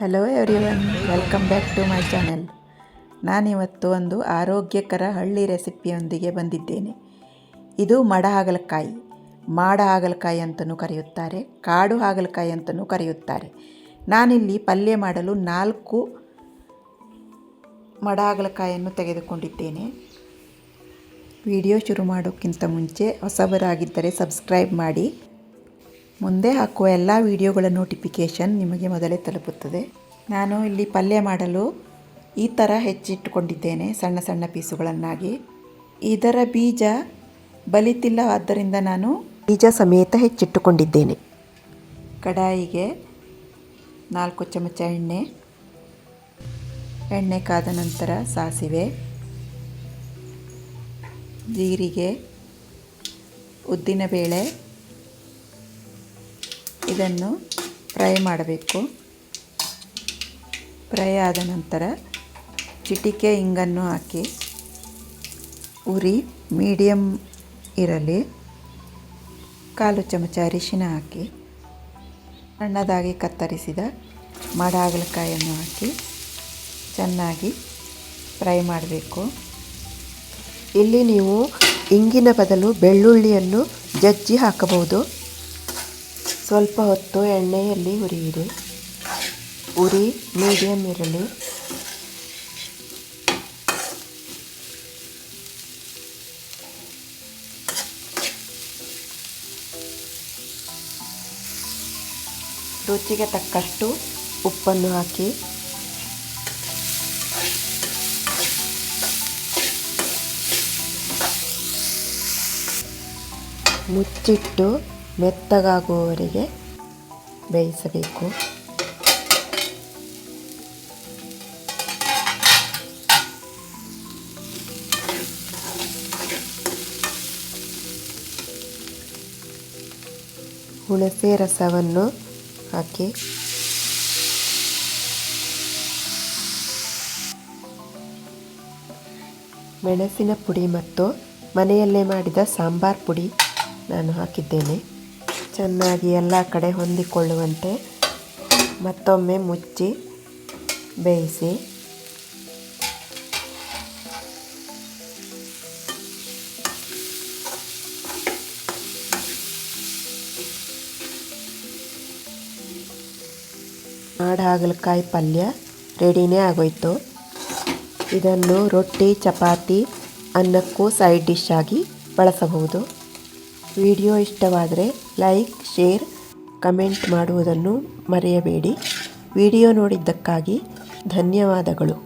Hello everyone welcome back to my channel ನಾನಿವತ್ತು ಒಂದು ಆರೋಗ್ಯಕರ ಹಳ್ಳಿ ರೆಸಿಪಿಯೊಂದಿಗೆ ಬಂದಿದ್ದೇನೆ. ಇದು ಮಡ ಹಾಗಲಕಾಯಿ ಮಾಡ ಹಾಗಲಕಾಯಿ ಅಂತಲೂ ಕರೆಯುತ್ತಾರೆ ಕಾಡು ಹಾಗಲಕಾಯಿ ಅಂತಲೂ ಕರೆಯುತ್ತಾರೆ. ನಾನಿಲ್ಲಿ ಪಲ್ಯ ಮಾಡಲು ನಾಲ್ಕು ಮಡ ಹಾಗಲಕಾಯಿಯನ್ನು ತೆಗೆದುಕೊಂಡಿದ್ದೇನೆ. ವಿಡಿಯೋ ಶುರು ಮಾಡೋಕ್ಕಿಂತ ಮುಂಚೆ ಹೊಸಬರಾಗಿದ್ದರೆ ಸಬ್ಸ್ಕ್ರೈಬ್ ಮಾಡಿ. ಮುಂದೆ ಹಾಕುವ ಎಲ್ಲ ವಿಡಿಯೋಗಳ ನೋಟಿಫಿಕೇಷನ್ ನಿಮಗೆ ಮೊದಲೇ ತಲುಪುತ್ತದೆ. ನಾನು ಇಲ್ಲಿ ಪಲ್ಯ ಮಾಡಲು ಈ ಥರ ಹೆಚ್ಚಿಟ್ಟುಕೊಂಡಿದ್ದೇನೆ ಸಣ್ಣ ಸಣ್ಣ ಪೀಸುಗಳನ್ನಾಗಿ. ಇದರ ಬೀಜ ಬಲಿತಿಲ್ಲ ಆದ್ದರಿಂದ ನಾನು ಬೀಜ ಸಮೇತ ಹೆಚ್ಚಿಟ್ಟುಕೊಂಡಿದ್ದೇನೆ. ಕಡಾಯಿಗೆ ನಾಲ್ಕು ಚಮಚ ಎಣ್ಣೆ ಎಣ್ಣೆ ಕಾದ ನಂತರ ಸಾಸಿವೆ, ಜೀರಿಗೆ, ಉದ್ದಿನಬೇಳೆ ಇದನ್ನು ಫ್ರೈ ಮಾಡಬೇಕು. ಫ್ರೈ ಆದ ನಂತರ ಚಿಟಿಕೆ ಇಂಗನ್ನು ಹಾಕಿ. ಉರಿ ಮೀಡಿಯಮ್ ಇರಲಿ. ಕಾಲು ಚಮಚ ಅರಿಶಿನ ಹಾಕಿ. ಸಣ್ಣದಾಗಿ ಕತ್ತರಿಸಿದ ಮಡಾಗಲಕಾಯನ್ನು ಹಾಕಿ. ಚೆನ್ನಾಗಿ ಫ್ರೈ ಮಾಡಬೇಕು. ಇಲ್ಲಿ ನೀವು ಇಂಗಿನ ಬದಲು ಬೆಳ್ಳುಳ್ಳಿಯನ್ನು ಜಜ್ಜಿ ಹಾಕಬಹುದು. ಸ್ವಲ್ಪ ಹೊತ್ತು ಎಣ್ಣೆಯಲ್ಲಿ ಹುರಿಯಿರಿ. ಉರಿ ಮೀಡಿಯಮ್ ಇರಲಿ. ರುಚಿಗೆ ತಕ್ಕಷ್ಟು ಉಪ್ಪನ್ನು ಹಾಕಿ. ಮುಚ್ಚಿಟ್ಟು ಮೆತ್ತಗಾಗುವವರೆಗೆ ಬೇಯಿಸಬೇಕು. ಹುಣಸೆ ರಸವನ್ನು ಹಾಕಿ. ಮೆಣಸಿನ ಪುಡಿ ಮತ್ತು ಮನೆಯಲ್ಲೇ ಮಾಡಿದ ಸಾಂಬಾರ್ ಪುಡಿ ನಾನು ಹಾಕಿದ್ದೇನೆ. ಚೆನ್ನಾಗಿ ಎಲ್ಲ ಕಡೆ ಹೊಂದಿಕೊಳ್ಳುವಂತೆ ಮತ್ತೊಮ್ಮೆ ಮುಚ್ಚಿ ಬೇಯಿಸಿ. ಹಾಗಲಕಾಯಿ ಪಲ್ಯ ರೆಡಿನೇ ಆಗೋಯ್ತು. ಇದನ್ನು ರೊಟ್ಟಿ, ಚಪಾತಿ ಅನ್ನಕ್ಕೂ ಸೈಡ್ ಡಿಶ್ ಆಗಿ ಬಳಸಬಹುದು. ವಿಡಿಯೋ ಇಷ್ಟವಾದರೆ ಲೈಕ್ ಶೇರ್ ಕಮೆಂಟ್ ಮಾಡುವುದನ್ನು ಮರೆಯಬೇಡಿ. ವಿಡಿಯೋ ನೋಡಿದ್ದಕ್ಕಾಗಿ ಧನ್ಯವಾದಗಳು.